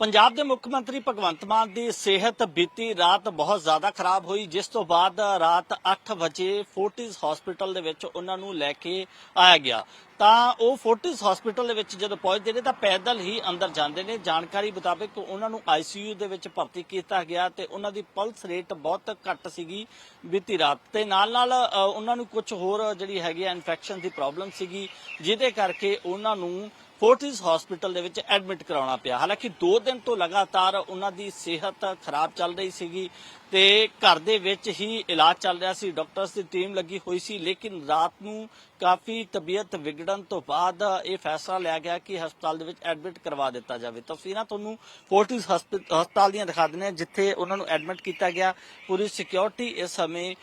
ਪੰਜਾਬ ਦੇ ਮੁੱਖ ਮੰਤਰੀ ਭਗਵੰਤ ਮਾਨ ਦੀ ਸਿਹਤ ਬੀਤੀ ਰਾਤ ਬਹੁਤ ਜ਼ਿਆਦਾ ਖਰਾਬ ਹੋਈ ਜਿਸ ਤੋਂ ਬਾਅਦ ਰਾਤ 8 ਵਜੇ ਫੋਰਟਿਸ ਹਸਪੀਟਲ ਦੇ ਵਿੱਚ ਉਹਨਾਂ ਨੂੰ ਲੈ ਕੇ ਆਇਆ ਗਿਆ। ਤਾਂ ਉਹ ਫੋਰਟਿਸ ਹਸਪੀਟਲ ਦੇ ਵਿੱਚ ਜਦੋਂ ਪਹੁੰਚਦੇ ਨੇ ਤਾਂ ਪੈਦਲ ਹੀ ਅੰਦਰ ਜਾਂਦੇ ਨੇ। ਜਾਣਕਾਰੀ ਮੁਤਾਬਕ ਉਹਨਾਂ ਨੂੰ ਆਈਸੀਯੂ ਦੇ ਵਿੱਚ ਭਰਤੀ ਕੀਤਾ ਗਿਆ ਤੇ ਉਹਨਾਂ ਦੀ ਪਲਸ ਰੇਟ ਬਹੁਤ ਘੱਟ ਸੀਗੀ ਬੀਤੀ ਰਾਤ। ਤੇ ਨਾਲ ਨਾਲ ਅ, ਉਹਨਾਂ ਨੂੰ ਕੁਝ ਹੋਰ ਜਿਹੜੀ ਹੈਗੀ ਇਨਫੈਕਸ਼ਨ ਦੀ ਪ੍ਰੋਬਲਮ ਸੀਗੀ ਜਿਹਦੇ ਕਰਕੇ ਉਹਨਾਂ ਨੂੰ ਫੋਰਟਿਸ ਹਸਪੀਟਲ ਦੇ ਵਿੱਚ ਐਡਮਿਟ ਕਰਾਉਣਾ ਪਿਆ। ਹਾਲਾਂਕਿ 2 ਦਿਨ ਤੋਂ ਲਗਾਤਾਰ ਉਹਨਾਂ ਦੀ ਸਿਹਤ ਖਰਾਬ ਚੱਲ ਰਹੀ ਸੀਗੀ। ਤੇ ਘਰ ਦੇ ਵਿੱਚ ਹੀ ਇਲਾਜ ਚੱਲ ਰਿਹਾ ਸੀ। ਡਾਕਟਰਸ ਦੀ ਟੀਮ ਲੱਗੀ ਹੋਈ ਸੀ, ਲੇਕਿਨ ਰਾਤ ਨੂੰ ਕਾਫੀ ਤਬੀਅਤ ਵਿਗੜਨ ਤੋਂ ਬਾਅਦ ਇਹ ਫੈਸਲਾ ਲਿਆ ਗਿਆ ਕਿ ਹਸਪਤਾਲ ਦੇ ਵਿੱਚ ਐਡਮਿਟ ਕਰਵਾ ਦਿੱਤਾ ਜਾਵੇ। ਤਸਵੀਰਾਂ ਤੁਹਾਨੂੰ ਫੋਰਟਿਸ ਹਸਪਤਾਲ ਦੀਆਂ ਦਿਖਾ ਦਿੰਦੇ ਹਾਂ, ਜਿੱਥੇ ਉਹਨਾਂ ਨੂੰ ਐਡਮਿਟ ਕੀਤਾ ਗਿਆ। ਪੂਰੀ ਸਿਕਿਉਰਿਟੀ ਇਸ ਸਮੇਂ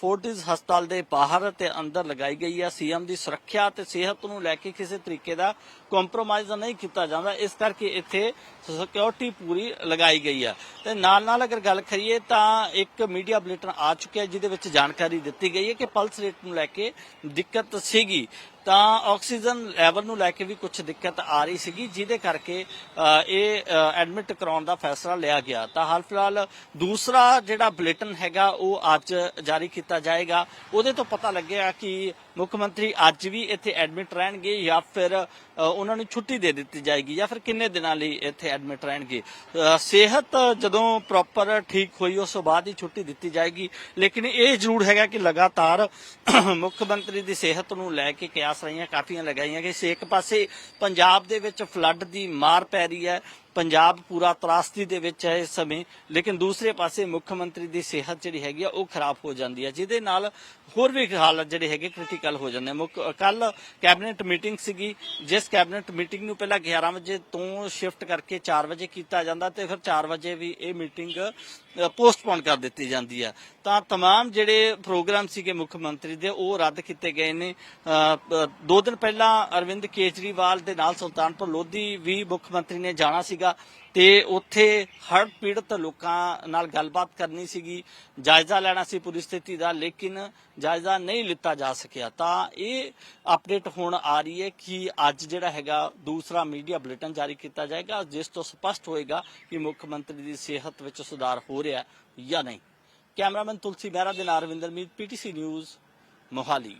ਫੋਰਟਿਸ ਹਸਪਤਾਲ ਦੇ ਬਾਹਰ ਤੇ ਅੰਦਰ ਲਗਾਈ ਗਈ ਹੈ। ਸੀਐਮ ਦੀ ਸੁਰੱਖਿਆ ਤੇ ਸਿਹਤ ਨੂੰ ਲੈ ਕੇ ਕਿਸੇ ਤਰੀਕੇ ਦਾ ਕੰਪਰੋਮਾਈਜ਼ ਨਹੀਂ ਕੀਤਾ ਜਾਂਦਾ। ਇਸ ਕਰਕੇ ਇੱਥੇ ਸਿਕਿਉਰਿਟੀ ਪੂਰੀ ਲਗਾਈ ਗਈ ਹੈ। ਤੇ ਨਾਲ ਨਾਲ ਅਗਰ ਗੱਲ ਕਰੀਏ ਤਾਂ ਇੱਕ ਮੀਡੀਆ ਬੁਲੇਟਿਨ ਆ ਚੁੱਕਿਆ ਜਿਹਦੇ ਵਿੱਚ ਜਾਣਕਾਰੀ ਦਿੱਤੀ ਗਈ ਹੈ ਕਿ ਪਲਸ ਰੇਟ ਨੂੰ ਲੈ ਕੇ ਦਿੱਕਤ ਸੀਗੀ। ਤਾਂ ਆਕਸੀਜਨ ਲੈਵਲ ਨੂੰ ਲੈ ਕੇ ਵੀ ਕੁਝ ਦਿੱਕਤ ਆ ਰਹੀ ਸੀਗੀ, ਜਿਹਦੇ ਕਰਕੇ ਇਹ ਐਡਮਿਟ ਕਰਾਉਣ ਦਾ ਫੈਸਲਾ ਲਿਆ ਗਿਆ। ਤਾਂ ਹਾਲ ਫਿਲਹਾਲ ਦੂਸਰਾ ਜਿਹੜਾ ਬੁਲੇਟਿਨ ਹੈਗਾ, ਉਹ ਅੱਜ ਜਾਰੀ ਕੀਤਾ ਜਾਏਗਾ। ਉਹਦੇ ਤੋਂ ਪਤਾ ਲੱਗਿਆ ਕਿ ਮੁੱਖ ਮੰਤਰੀ ਅੱਜ ਵੀ ਇੱਥੇ ਐਡਮਿਟ ਰਹਿਣਗੇ ਜਾਂ ਫਿਰ ਉਹਨਾਂ ਨੂੰ ਛੁੱਟੀ ਦੇ ਦਿੱਤੀ ਜਾਏਗੀ ਜਾਂ ਫਿਰ ਕਿੰਨੇ ਦਿਨਾਂ ਲਈ ਇੱਥੇ ਐਡਮਿਟ ਰਹਿਣਗੇ। ਸਿਹਤ ਜਦੋਂ ਪ੍ਰੋਪਰ ਠੀਕ ਹੋਈ, ਉਸ ਤੋਂ ਬਾਅਦ ਹੀ ਛੁੱਟੀ ਦਿੱਤੀ ਜਾਏਗੀ। ਲੇਕਿਨ ਇਹ ਜ਼ਰੂਰ ਹੈਗਾ ਕਿ ਲਗਾਤਾਰ ਮੁੱਖ ਮੰਤਰੀ ਦੀ ਸਿਹਤ ਨੂੰ ਲੈ ਕੇ ਕਿਆਸ ਰਹੀਆਂ, ਕਾਫੀਆਂ ਲਗਾਈਆਂ ਕਿ ਇੱਕ ਪਾਸੇ ਪੰਜਾਬ ਦੇ ਵਿੱਚ ਫਲੱਡ ਦੀ ਮਾਰ ਪੈ ਰਹੀ ਹੈ। ਪੰਜਾਬ ਪੂਰਾ ਤਰਾਸਦੀ ਦੇ ਵਿੱਚ ਹੈ ਇਸ ਸਮੇਂ ਲੇਕਿਨ ਦੂਸਰੇ ਪਾਸੇ ਮੁੱਖ ਮੰਤਰੀ ਦੀ ਸਿਹਤ ਜਿਹੜੀ ਹੈਗੀ ਆ ਉਹ ਖਰਾਬ ਹੋ ਜਾਂਦੀ ਹੈ ਜਿਹਦੇ ਨਾਲ ਹੋਰ ਵੀ ਹਾਲਤ ਜਿਹੜੇ ਹੈਗੇ ਕ੍ਰਿਟੀਕਲ ਹੋ ਜਾਂਦੇ ਮੁੱਖ ਕੱਲ ਕੈਬਨਿਟ ਮੀਟਿੰਗ ਸੀਗੀ ਜਿਸ ਕੈਬਨਿਟ ਮੀਟਿੰਗ ਨੂੰ ਪਹਿਲਾਂ 11 ਵਜੇ ਤੋਂ ਸ਼ਿਫਟ ਕਰਕੇ 4 ਵਜੇ ਕੀਤਾ ਜਾਂਦਾ ਤੇ ਫਿਰ 4 ਵਜੇ ਵੀ ਇਹ ਮੀਟਿੰਗ ਪੋਸਟਪੋਨ ਕਰ ਦਿੱਤੀ ਜਾਂਦੀ ਹੈ ਤਾਂ तमाम ਜਿਹੜੇ ਪ੍ਰੋਗਰਾਮ ਸੀਗੇ ਮੁੱਖ ਮੰਤਰੀ ਦੇ ਉਹ ਰੱਦ ਕੀਤੇ ਗਏ ਨੇ ਅ, ਅ, ਦੋ ਦਿਨ ਪਹਿਲਾਂ ਅਰਵਿੰਦ ਕੇਜਰੀਵਾਲ ਦੇ ਨਾਲ ਸੁਲਤਾਨਪੁਰ ਲੋਧੀ ਵੀ ਮੁੱਖ ਮੰਤਰੀ ਨੇ ਜਾਣਾ ਸੀਗਾ ਤੇ ਉੱਥੇ ਹੜ੍ਹ ਪੀੜਤ ਲੋਕਾਂ ਨਾਲ ਗੱਲਬਾਤ ਕਰਨੀ ਸੀਗੀ। ਜਾਇਜ਼ਾ ਲੈਣਾ ਸੀ ਪੂਰੀ ਸਥਿਤੀ ਦਾ, ਲੇਕਿਨ ਜਾਇਜ਼ਾ ਨਹੀਂ ਲਿੱਤਾ ਜਾ ਸਕਿਆ। ਤਾਂ ਇਹ ਅਪਡੇਟ ਹੁਣ ਆ ਰਹੀ ਹੈ ਕਿ ਅੱਜ ਜਿਹੜਾ ਹੈਗਾ ਦੂਸਰਾ ਮੀਡੀਆ ਬੁਲੇਟਿਨ ਜਾਰੀ ਕੀਤਾ ਜਾਏਗਾ, ਜਿਸ ਤੋਂ ਸਪਸ਼ਟ ਹੋਏਗਾ ਕਿ ਮੁੱਖ ਮੰਤਰੀ ਦੀ ਸਿਹਤ ਵਿੱਚ ਸੁਧਾਰ ਹੋ ਰਿਹਾ ਹੈ ਜਾਂ ਨਹੀਂ। ਕੈਮਰਾਮੈਨ ਤੁਲਸੀ ਮਹਿਰਾ ਦੇ ਨਾਲ ਰਵਿੰਦਰ ਮੀਤ ਪੀਟੀਸੀ ਨਿਊਜ਼, ਮੋਹਾਲੀ।